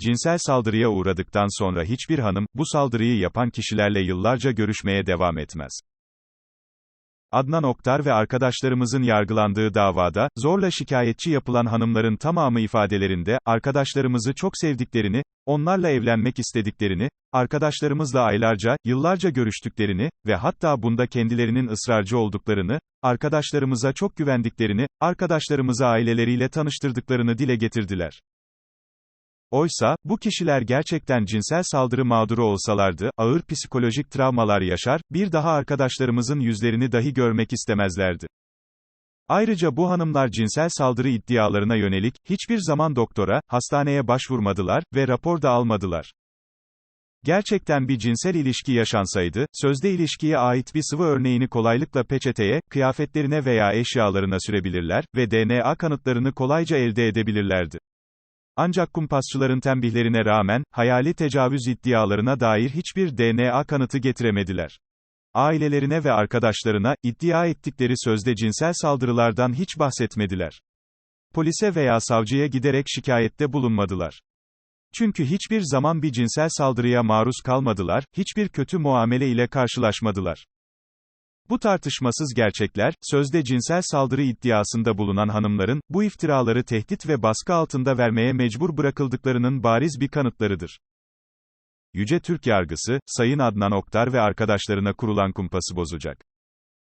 cinsel saldırıya uğradıktan sonra hiçbir hanım, bu saldırıyı yapan kişilerle yıllarca görüşmeye devam etmez. Adnan Oktar ve arkadaşlarımızın yargılandığı davada, zorla şikayetçi yapılan hanımların tamamı ifadelerinde, arkadaşlarımızı çok sevdiklerini, onlarla evlenmek istediklerini, arkadaşlarımızla aylarca, yıllarca görüştüklerini ve hatta bunda kendilerinin ısrarcı olduklarını, arkadaşlarımıza çok güvendiklerini, arkadaşlarımızı aileleriyle tanıştırdıklarını dile getirdiler. Oysa, bu kişiler gerçekten cinsel saldırı mağduru olsalardı, ağır psikolojik travmalar yaşar, bir daha arkadaşlarımızın yüzlerini dahi görmek istemezlerdi. Ayrıca bu hanımlar cinsel saldırı iddialarına yönelik, hiçbir zaman doktora, hastaneye başvurmadılar ve rapor da almadılar. Gerçekten bir cinsel ilişki yaşansaydı, sözde ilişkiye ait bir sıvı örneğini kolaylıkla peçeteye, kıyafetlerine veya eşyalarına sürebilirler ve DNA kanıtlarını kolayca elde edebilirlerdi. Ancak kumpasçıların tembihlerine rağmen, hayali tecavüz iddialarına dair hiçbir DNA kanıtı getiremediler. Ailelerine ve arkadaşlarına, iddia ettikleri sözde cinsel saldırılardan hiç bahsetmediler. Polise veya savcıya giderek şikayette bulunmadılar. Çünkü hiçbir zaman bir cinsel saldırıya maruz kalmadılar, hiçbir kötü muamele ile karşılaşmadılar. Bu tartışmasız gerçekler, sözde cinsel saldırı iddiasında bulunan hanımların, bu iftiraları tehdit ve baskı altında vermeye mecbur bırakıldıklarının bariz bir kanıtlarıdır. Yüce Türk yargısı, Sayın Adnan Oktar ve arkadaşlarına kurulan kumpası bozacak.